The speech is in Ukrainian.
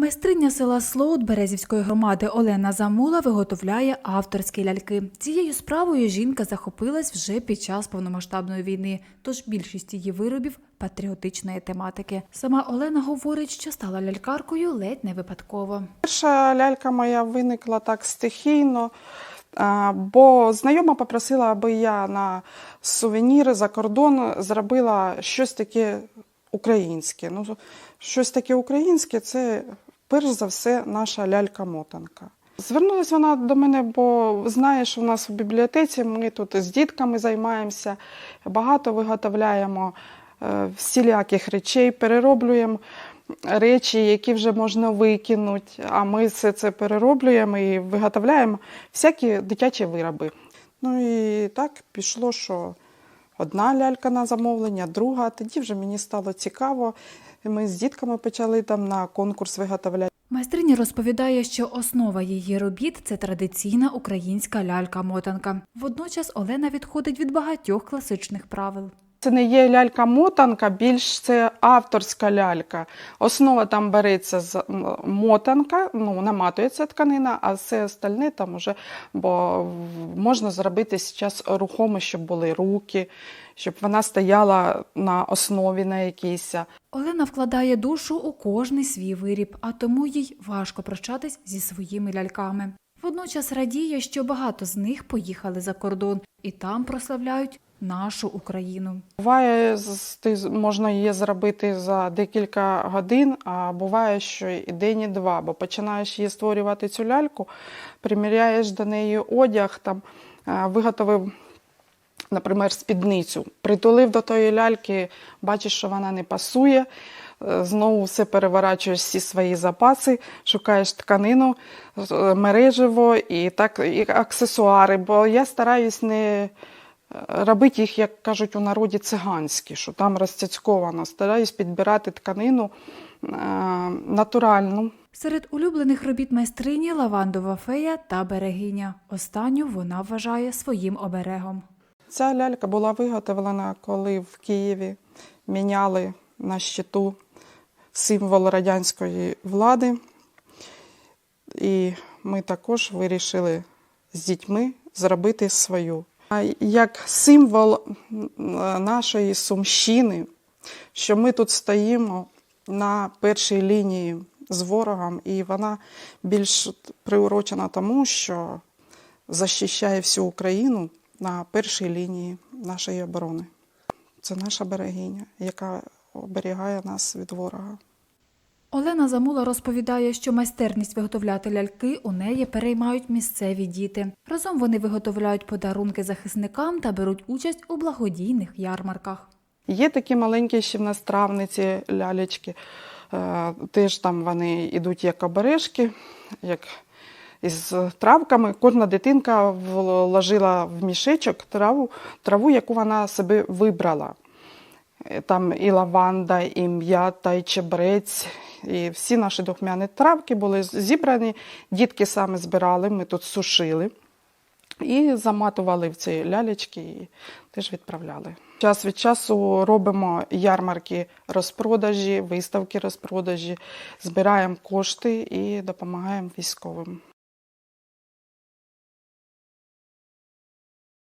Майстриня села Слоут Березівської громади Олена Замула виготовляє авторські ляльки. Цією справою жінка захопилась вже під час повномасштабної війни, тож більшість її виробів патріотичної тематики. Сама Олена говорить, що стала лялькаркою ледь не випадково. Перша лялька моя виникла так стихійно, бо знайома попросила, аби я на сувеніри за кордон зробила щось таке українське. Ну, щось таке українське це перш за все наша лялька-мотанка. Звернулася вона до мене, бо знає, що в нас в бібліотеці ми тут з дітками займаємося, багато виготовляємо е, всіляких речей, перероблюємо речі, які вже можна викинути, а ми все це перероблюємо і виготовляємо всякі дитячі вироби. Ну і так пішло, що одна лялька на замовлення, друга. Тоді вже мені стало цікаво. Ми з дітками почали там на конкурс виготовляти. Майстриня розповідає, що основа її робіт це традиційна українська лялька-мотанка. Водночас Олена відходить від багатьох класичних правил. Це не є лялька-мотанка, більш це авторська лялька. Основа там береться з мотанка, ну, наматується тканина, а все остальне там уже, бо можна зробити зараз рухомо, щоб були руки, щоб вона стояла на основі на якійсь. Олена вкладає душу у кожний свій виріб, а тому їй важко прощатись зі своїми ляльками. Водночас радіє, що багато з них поїхали за кордон і там прославляють нашу Україну. Буває, можна її зробити за декілька годин, а буває, що і день, і два, бо починаєш її створювати цю ляльку, приміряєш до неї одяг, там, е, виготовив, наприклад, спідницю, притулив до тої ляльки, бачиш, що вона не пасує. е, Знову все переворачуєш всі свої запаси, шукаєш тканину, е, мереживо і так і аксесуари. Бо я стараюсь не робити їх, як кажуть у народі, циганські, що там розцяцьковано. Стараюсь підбирати тканину е, натуральну. Серед улюблених робіт майстрині лавандова фея та берегиня. Останню вона вважає своїм оберегом. Ця лялька була виготовлена, коли в Києві міняли на щиту символ радянської влади. І ми також вирішили з дітьми зробити свою. Як символ нашої сумщини, що ми тут стоїмо на першій лінії з ворогом, і вона більш приурочена тому, що захищає всю Україну на першій лінії нашої оборони. Це наша берегиня, яка оберігає нас від ворога. Олена Замула розповідає, що майстерність виготовляти ляльки у неї переймають місцеві діти. Разом вони виготовляють подарунки захисникам та беруть участь у благодійних ярмарках. Є такі маленькі ще в нас травниці, лялечки. Е, Теж там вони йдуть як обережки, як із травками. Кожна дитинка вложила в мішечок траву, траву, яку вона себе вибрала. Е, Там і лаванда, і м'ята, і чебрець, і всі наші духмяні травки були зібрані. Дітки саме збирали, ми тут сушили і заматували в ці лялечки і теж відправляли. Час від часу робимо ярмарки розпродажі, виставки розпродажі, збираємо кошти і допомагаємо військовим.